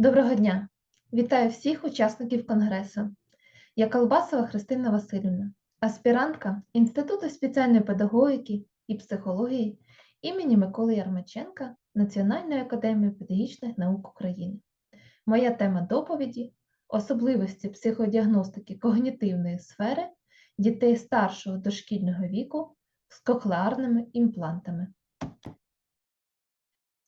Доброго дня! Вітаю всіх учасників конгресу. Я Колбасова Христина Васильівна, аспірантка Інституту спеціальної педагогіки і психології імені Миколи Ярмаченка Національної академії педагогічних наук України. Моя тема доповіді особливості психодіагностики когнітивної сфери дітей старшого дошкільного віку з кохлеарними імплантами.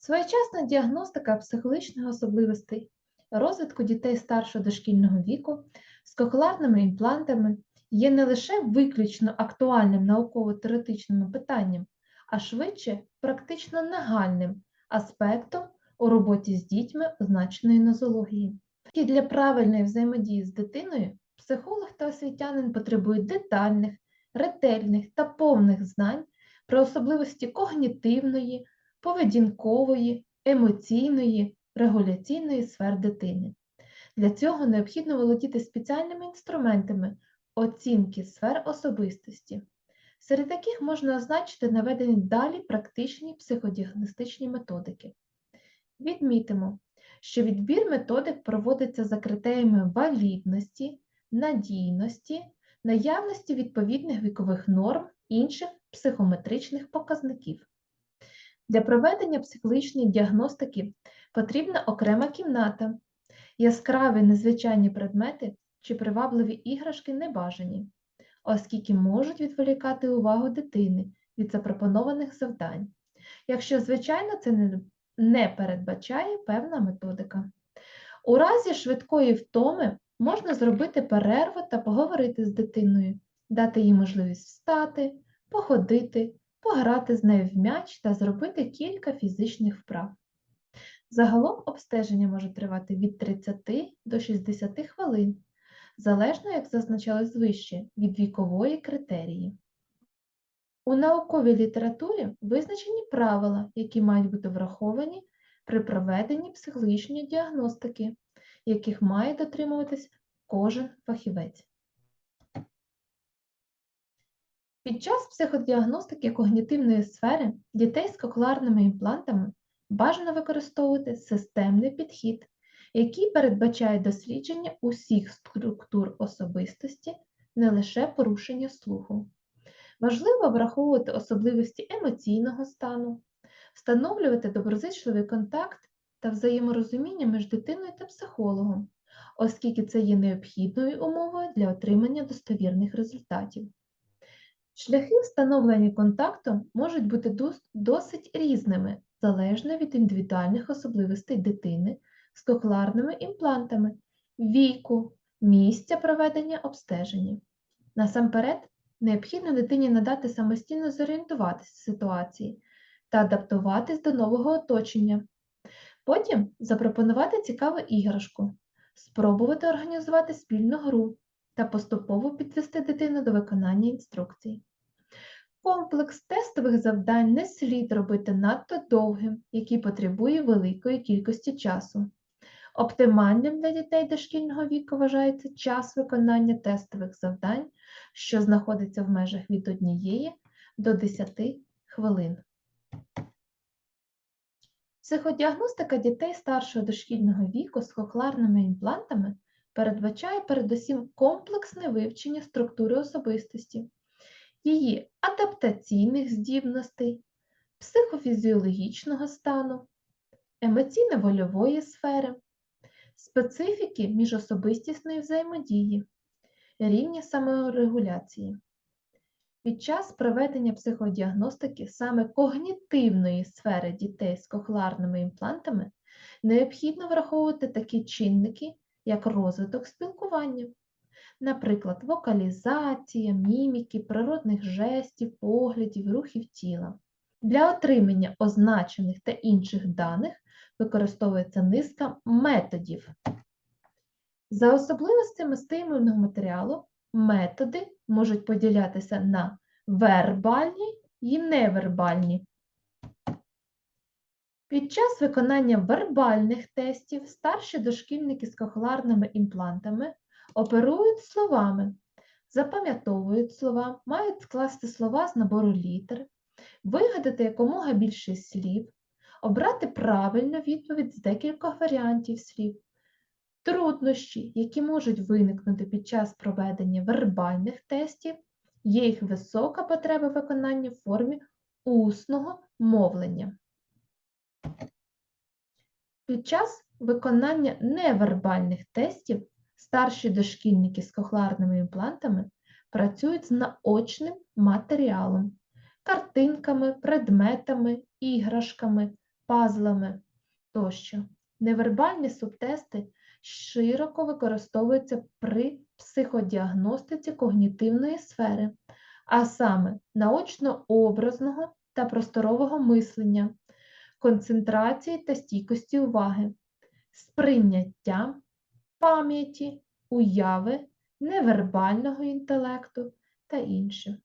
Своєчасна діагностика психологічних особливостей розвитку дітей старшого дошкільного віку з кохлеарними імплантами є не лише виключно актуальним науково-теоретичним питанням, а швидше практично нагальним аспектом у роботі з дітьми означеної нозології. І для правильної взаємодії з дитиною психолог та освітянин потребують детальних, ретельних та повних знань про особливості когнітивної, поведінкової, емоційної, регуляційної сфер дитини. Для цього необхідно володіти спеціальними інструментами оцінки сфер особистості, серед яких можна означити наведені далі практичні психодіагностичні методики. Відмітимо, що відбір методик проводиться за критеріями валідності, надійності, наявності відповідних вікових норм інших психометричних показників. Для проведення психологічної діагностики потрібна окрема кімната. Яскраві незвичайні предмети чи привабливі іграшки не бажані, оскільки можуть відволікати увагу дитини від запропонованих завдань, якщо, звичайно, це не передбачає певна методика. У разі швидкої втоми можна зробити перерву та поговорити з дитиною, дати їй можливість встати, походити, пограти з нею в м'яч та зробити кілька фізичних вправ. Загалом обстеження може тривати від 30 до 60 хвилин, залежно, як зазначалось вище, від вікової критерії. У науковій літературі визначені правила, які мають бути враховані при проведенні психологічної діагностики, яких має дотримуватись кожен фахівець. Під час психодіагностики когнітивної сфери дітей з кокларними імплантами бажано використовувати системний підхід, який передбачає дослідження усіх структур особистості, не лише порушення слуху. Важливо враховувати особливості емоційного стану, встановлювати доброзичливий контакт та взаєморозуміння між дитиною та психологом, оскільки це є необхідною умовою для отримання достовірних результатів. Шляхи встановлення контакту можуть бути досить різними залежно від індивідуальних особливостей дитини з кохлеарними імплантами, віку, місця проведення обстеження. Насамперед, необхідно дитині надати самостійно зорієнтуватися в ситуації та адаптуватись до нового оточення. Потім запропонувати цікаву іграшку, спробувати організувати спільну гру та поступово підвести дитину до виконання інструкцій. Комплекс тестових завдань не слід робити надто довгим, який потребує великої кількості часу. Оптимальним для дітей дошкільного віку вважається час виконання тестових завдань, що знаходиться в межах від 1 до 10 хвилин. Психодіагностика дітей старшого дошкільного віку з кохлеарними імплантами передбачає передусім комплексне вивчення структури особистості, її адаптаційних здібностей, психофізіологічного стану, емоційно-вольової сфери, специфіки міжособистісної взаємодії, рівня саморегуляції. Під час проведення психодіагностики саме когнітивної сфери дітей з кохлеарними імплантами необхідно враховувати такі чинники, як розвиток спілкування, наприклад, вокалізація, міміки, природних жестів, поглядів, рухів тіла. Для отримання означених та інших даних використовується низка методів. За особливостями стимульного матеріалу методи можуть поділятися на вербальні і невербальні. Під час виконання вербальних тестів старші дошкільники з кохлеарними імплантами оперують словами, запам'ятовують слова, мають скласти слова з набору літер, вигадати якомога більше слів, Обрати правильну відповідь з декількох варіантів слів. Труднощі, які можуть виникнути під час проведення вербальних тестів, є їх висока потреба виконання в формі усного мовлення. Під час виконання невербальних тестів старші дошкільники з кохлеарними імплантами працюють з наочним матеріалом, картинками, предметами, іграшками, пазлами тощо. Невербальні субтести широко використовуються при психодіагностиці когнітивної сфери, а саме наочно-образного та просторового мислення, концентрації та стійкості уваги, сприйняття, пам'яті, уяви, невербального інтелекту та інше.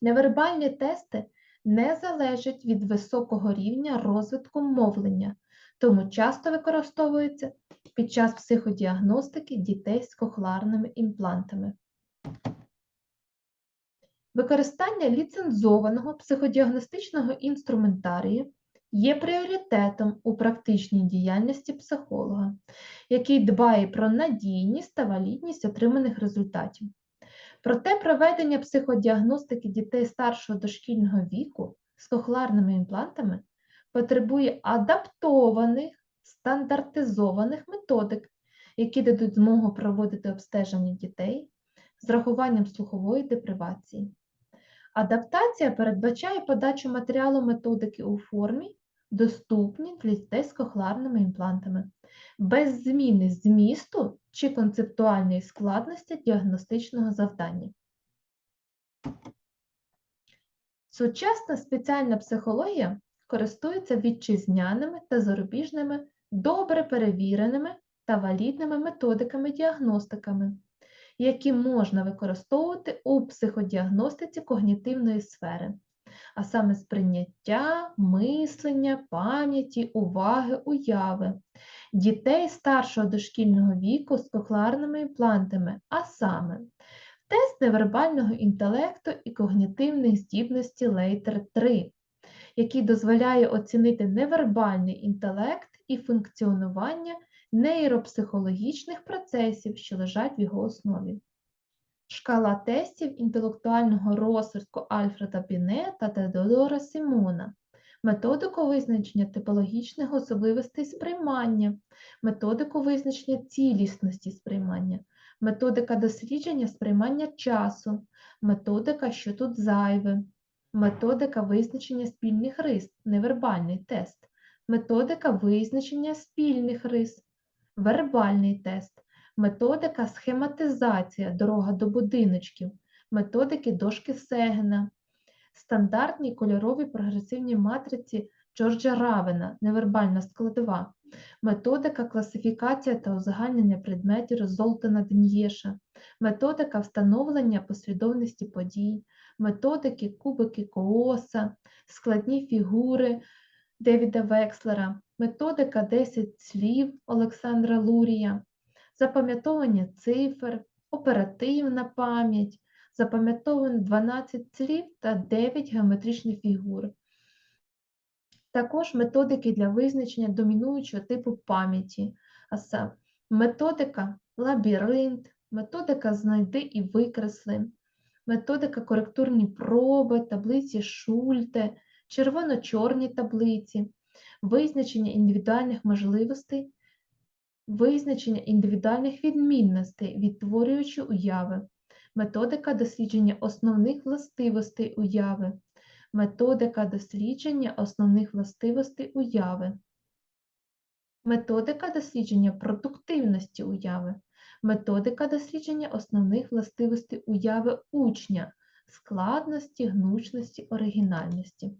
Невербальні тести не залежать від високого рівня розвитку мовлення, тому часто використовуються під час психодіагностики дітей з кохлеарними імплантами. Використання ліцензованого психодіагностичного інструментарію є пріоритетом у практичній діяльності психолога, який дбає про надійність та валідність отриманих результатів. Проте проведення психодіагностики дітей старшого дошкільного віку з кохлеарними імплантами потребує адаптованих, стандартизованих методик, які дадуть змогу проводити обстеження дітей з рахуванням слухової депривації. Адаптація передбачає подачу матеріалу методики у формі, доступні для дітей з кохлеарними імплантами, без зміни змісту чи концептуальної складності діагностичного завдання. Сучасна спеціальна психологія користується вітчизняними та зарубіжними добре перевіреними та валідними методиками діагностиками, які можна використовувати у психодіагностиці когнітивної сфери, а саме сприйняття, мислення, пам'яті, уваги, уяви, дітей старшого дошкільного віку з кохлеарними імплантами, а саме тест невербального інтелекту і когнітивних здібностей Лейтер 3, який дозволяє оцінити невербальний інтелект і функціонування нейропсихологічних процесів, що лежать в його основі. Шкала тестів інтелектуального розвитку Альфреда Біне та Теодора Симона, методику визначення типологічних особливостей сприймання, методику визначення цілісності сприймання, методика дослідження сприймання часу, методика, що тут зайве, методика визначення спільних рис, невербальний тест, методика визначення спільних рис, вербальний тест, методика схематизація, дорога до будиночків, методики дошки Сегена, стандартні кольорові прогресивні матриці Джорджа Равена, невербальна складова, методика класифікація та узагальнення предметів Золтана Ден'єша, методика встановлення послідовності подій, методики кубики Кооса, складні фігури Девіда Векслера, методика 10 слів Олександра Лурія, запам'ятовування цифр, оперативна пам'ять, запам'ятовано 12 слів та 9 геометричних фігур. Також методики для визначення домінуючого типу пам'яті, а саме методика лабіринт, методика знайди і викресли, методика коректурні проби, таблиці Шульте, червоно-чорні таблиці, визначення індивідуальних можливостей, визначення індивідуальних відмінностей, відтворюючи уяви, методика дослідження основних властивостей уяви, методика дослідження основних властивостей уяви, методика дослідження продуктивності уяви, методика дослідження основних властивостей уяви учня, складності, гнучності, оригінальності.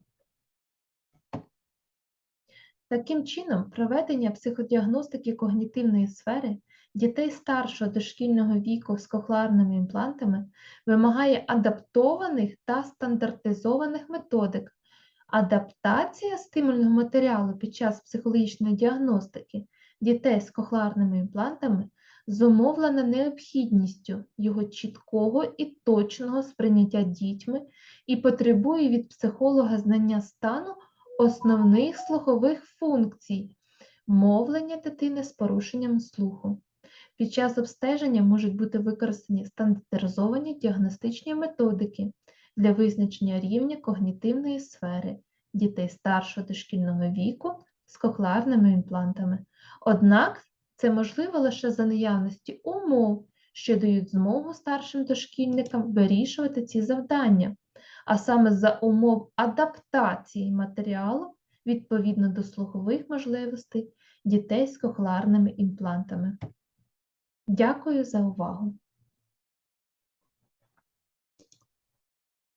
Таким чином, проведення психодіагностики когнітивної сфери дітей старшого дошкільного віку з кохлеарними імплантами вимагає адаптованих та стандартизованих методик. Адаптація стимульного матеріалу під час психологічної діагностики дітей з кохлеарними імплантами зумовлена необхідністю його чіткого і точного сприйняття дітьми і потребує від психолога знання стану основних слухових функцій мовлення дитини з порушенням слуху. Під час обстеження можуть бути використані стандартизовані діагностичні методики для визначення рівня когнітивної сфери дітей старшого дошкільного віку з кохлеарними імплантами. Однак це можливо лише за наявності умов, що дають змогу старшим дошкільникам вирішувати ці завдання, а саме за умов адаптації матеріалу відповідно до слухових можливостей дітей з кохлеарними імплантами. Дякую за увагу!